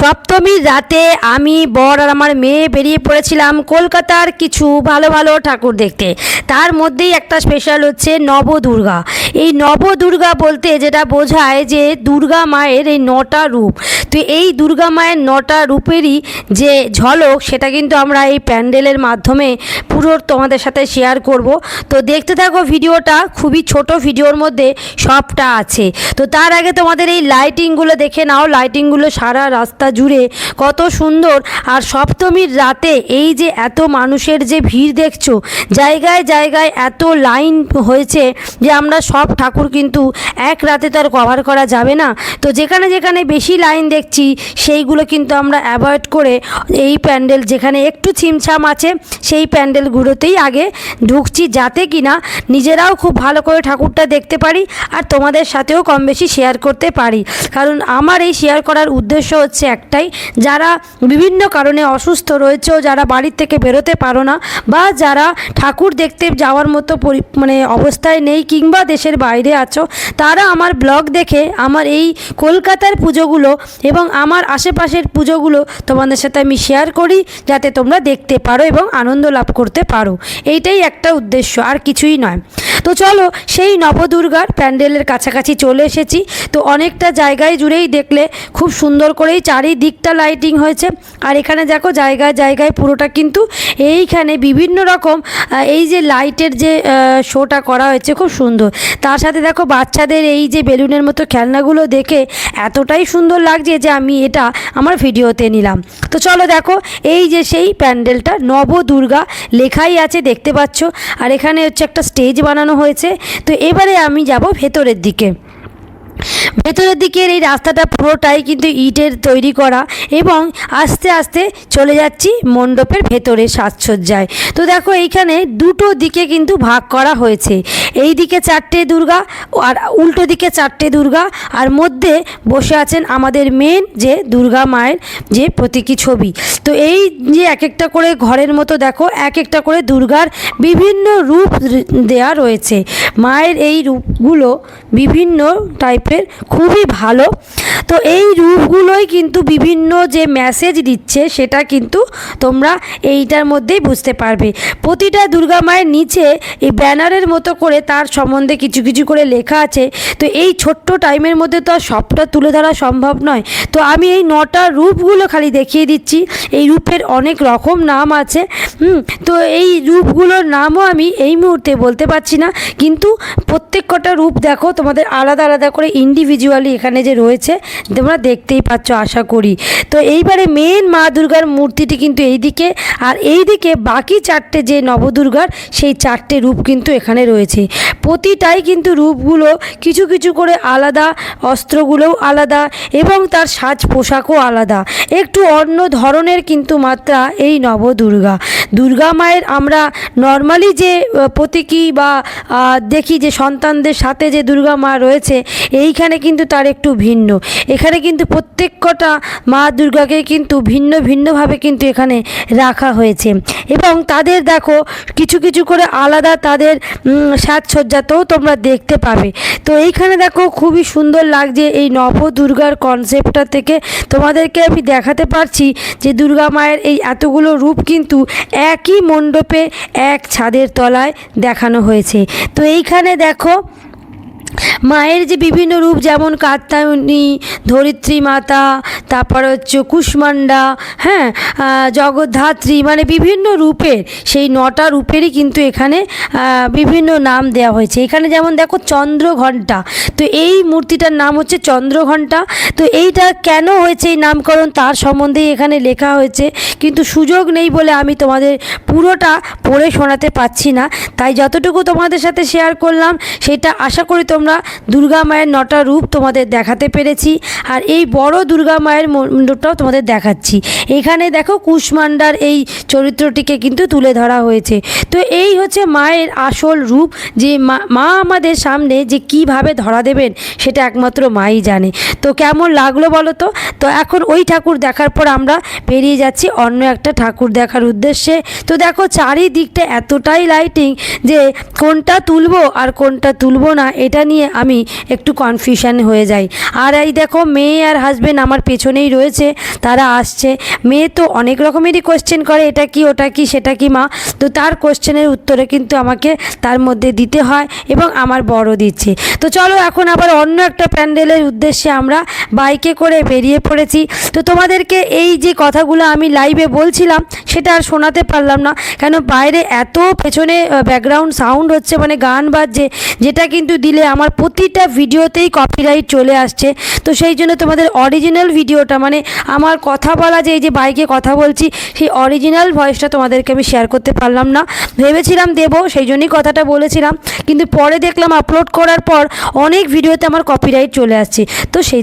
সপ্তমীর রাতে আমি বর আর আমার মেয়ে বেরিয়ে পড়েছিলাম কলকাতার কিছু ভালো ভালো ঠাকুর দেখতে। তার মধ্যেই একটা স্পেশাল হচ্ছে নবদুর্গা। এই নবদুর্গা বলতে যেটা বোঝায় যে দুর্গা মায়ের এই নটা রূপ। তো এই দুর্গা মায়ের নটা রূপেরই যে ঝলক সেটা কিন্তু আমরা এই প্যান্ডেলের মাধ্যমে পুরো তোমাদের সাথে শেয়ার করব। তো দেখতে থাকো ভিডিওটা, খুবই ছোট ভিডিওর মধ্যে সবটা আছে। তো তার আগে তোমাদের এই লাইটিংগুলো দেখে নাও। লাইটিংগুলো সারা রাস্তা জুড়ে কত সুন্দর। আর সপ্তমীর রাতে এই যে এত মানুষের যে ভিড় দেখছ, জায়গায় জায়গায় এত লাইন হয়েছে যে আমরা সব ঠাকুর কিন্তু এক রাতে তো আর কভার করা যাবে না। তো যেখানে যেখানে বেশি লাইন দেখছি, সেইগুলো কিন্তু আমরা অ্যাভয়েড করে এই প্যান্ডেল যেখানে একটু ছিমছাম আছে, সেই প্যান্ডেলগুলোতেই আগে ঢুকছি যাতে কিনা নিজেরাও খুব ভালো করে ঠাকুরটা দেখতে পারি আর তোমাদের সাথেও কম বেশি শেয়ার করতে পারি। কারণ আমার এই শেয়ার করার উদ্দেশ্য হচ্ছে একটাই, যারা বিভিন্ন কারণে অসুস্থ রয়েছে যারা বাড়ির থেকে বেরোতে পারো না বা যারা ঠাকুর দেখতে যাওয়ার মতো মানে অবস্থায় নেই কিংবা দেশের বাইরে আছো, তারা আমার ব্লগ দেখে আমার এই কলকাতার পুজোগুলো এবং আমার আশেপাশের পুজোগুলো তোমাদের সাথে আমি শেয়ার করি, যাতে তোমরা দেখতে পারো এবং আনন্দ লাভ করতে পারো। এইটাই একটা উদ্দেশ্য, আর কিছুই নয়। তো চলো, সেই নবদুর্গার প্যান্ডেলের কাছাকাছি চলে এসেছি। তো অনেকটা জায়গায় জুড়েই দেখলে খুব সুন্দর করেই চারিদিকটা লাইটিং হয়েছে। আর এখানে দেখো, জায়গায় জায়গায় পুরোটা কিন্তু এইখানে বিভিন্ন রকম এই যে লাইটের যে শোটা করা হয়েছে খুব সুন্দর। তার সাথে দেখো, বাচ্চাদের এই যে বেলুনের মতো খেলনাগুলো দেখে এতটাই সুন্দর লাগছে যে আমি এটা আমার ভিডিওতে নিলাম। তো চলো দেখো, এই যে সেই প্যান্ডেলটা নবদুর্গা লেখাই আছে, দেখতে পাচ্ছ। আর এখানে হচ্ছে একটা স্টেজ বানানো হয়েছে। তো এবারে আমি যাব ভেতরের দিকে। ভেতরের দিকের এই রাস্তাটা পুরোটাই কিন্তু ইটের তৈরি করা এবং আস্তে আস্তে চলে যাচ্ছি মণ্ডপের ভেতরে সাজসজ্জায়। তো দেখো এইখানে দুটো দিকে কিন্তু ভাগ করা হয়েছে। এই দিকে চারটে দুর্গা আর উল্টো দিকে চারটে দুর্গা আর মধ্যে বসে আছেন আমাদের মেন যে দুর্গা মায়ের যে প্রতীকী ছবি। তো এই যে এক একটা করে ঘরের মতো দেখো এক একটা করে দুর্গার বিভিন্ন রূপ দেয়া রয়েছে। মায়ের এই রূপগুলো বিভিন্ন টাইপের খুবই ভালো। তো এই রূপগুলোই কিন্তু বিভিন্ন যে মেসেজ দিচ্ছে, সেটা কিন্তু তোমরা এইটার মধ্যেই বুঝতে পারবে। প্রতিটা দুর্গা মায়ের নিচে এই ব্যানারের মতো করে তার সম্বন্ধে কিছু কিছু করে লেখা আছে। তো এই ছোট্ট টাইমের মধ্যে তো আর সবটা তুলে ধরা সম্ভব নয়। তো আমি এই নটা রূপগুলো খালি দেখিয়ে দিচ্ছি। এই রূপের অনেক রকম নাম আছে, হুম? তো এই রূপগুলোর নামও আমি এই মুহূর্তে বলতে পারছি না। কিন্তু প্রত্যেক কটা রূপ দেখো, তোমাদের আলাদা আলাদা করে ইন্ডিভিজুয়ালি এখানে যে রয়েছে, তোমরা দেখতেই পাচ্ছ, আশা করি। তো এইবারে মেন মা দুর্গার মূর্তিটি কিন্তু এই দিকে আর এই দিকে বাকি চারটে যে নবদুর্গার, সেই চারটে রূপ কিন্তু এখানে রয়েছে। প্রতিটাই কিন্তু রূপগুলো কিছু কিছু করে আলাদা, অস্ত্রগুলোও আলাদা, এবং তার সাজ পোশাকও আলাদা। একটু অন্য ধরনের কিন্তু মাত্রা এই নবদুর্গা। দুর্গা মায়ের আমরা নর্মালি যে প্রতীকী বা দেখি যে সন্তানদের সাথে যে দুর্গা মা রয়েছে এইখানে কিন্তু তার একটু ভিন্ন। এখানে কিন্তু প্রত্যেক কটা মা দুর্গাকে কিন্তু ভিন্ন ভিন্নভাবে কিন্তু এখানে রাখা হয়েছে। এবং তাদের দেখো, কিছু কিছু করে আলাদা তাদের সাজসজ্জাতেও তোমরা দেখতে পাবে। তো এইখানে দেখো, খুবই সুন্দর লাগছে এই নব দুর্গার কনসেপ্টটা থেকে। তোমাদেরকে আমি দেখাতে পারছি যে দুর্গা মায়ের এই এতগুলো রূপ কিন্তু একই মণ্ডপে এক ছাদের তলায় দেখানো হয়েছে। তো এইখানে দেখো মায়ের যে বিভিন্ন রূপ, যেমন কাত্যায়নী, ধরিত্রী মাতা, তারপর হচ্ছে কুষ্মান্ডা হ্যাঁ জগদ্ধাত্রী মানে বিভিন্ন রূপের, সেই নটা রূপেরই কিন্তু এখানে বিভিন্ন নাম দেওয়া হয়েছে। এখানে যেমন দেখো চন্দ্রঘণ্টা, তো এই মূর্তিটার নাম হচ্ছে চন্দ্রঘণ্টা। তো এইটা কেন হয়েছে এই নামকরণ? তার সম্বন্ধেই এখানে লেখা হয়েছে। কিন্তু সুযোগ নেই বলে আমি তোমাদের পুরোটা পড়ে শোনাতে পাচ্ছি না। তাই যতটুকু তোমাদের সাথে শেয়ার করলাম, সেটা আশা করি তোমরা দুর্গা মায়ের নটা রূপ তোমাদের দেখাতে পেরেছি আর এই বড় দুর্গা মায়ের মণ্ডপটাও তোমাদের দেখাচ্ছি। এখানে দেখো কুষ্মান্ডার এই চরিত্রটিকে কিন্তু তুলে ধরা হয়েছে। তো এই হচ্ছে মায়ের আসল রূপ যে মা মা আমাদের সামনে যে কীভাবে ধরা দেবেন সেটা একমাত্র মাই জানে। তো কেমন লাগল বলো তো? তো এখন ওই ঠাকুর দেখার পর আমরা বেরিয়ে যাচ্ছি অন্য একটা ঠাকুর দেখার উদ্দেশ্যে। তো দেখো চারিদিকটা এতটাই লাইটিং যে কোনটা তুলবো আর কোনটা তুলবো না এটা নিয়ে আমি একটু কনফিউশন হয়ে যাই। আর এই দেখো, মেয়ে আর হাজবেন্ড আমার পেছনেই রয়েছে, তারা আসছে। মেয়ে তো অনেক রকমেরই কোশ্চেন করে, এটা কি, ওটা কি, সেটা কি, মা? তো তার কোশ্চেনের উত্তরে কিন্তু আমাকে তার মধ্যে দিতে হয় এবং আমার বড় দিচ্ছে। তো চলো এখন আবার অন্য একটা প্যান্ডেলের উদ্দেশ্যে আমরা বাইকে করে বেরিয়ে পড়েছি। তো তোমাদেরকে এই যে কথাগুলো আমি লাইভে বলছিলাম, সেটা আর শোনাতে পারলাম না। কেন, বাইরে এত পেছনে ব্যাকগ্রাউন্ড সাউন্ড হচ্ছে মানে গান বাজছে, যেটা কিন্তু দিলে আমার প্রতিটা ভিডিওতেই কপিরাইট চলে আসছে। তো সেই জন্য তোমাদের অরিজিনাল ভিডিওটা মানে আমার কথা বলা যে এই যে বাইকে কথা বলছি, সেই অরিজিনাল ভয়েসটা তোমাদেরকে আমি শেয়ার করতে পারলাম না। ভেবেছিলাম দেব, সেই জন্যই কথাটা বলেছিলাম। কিন্তু পরে দেখলাম আপলোড করার পর অনেক ভিডিওতে আমার কপিরাইট চলে আসছে। তো সেই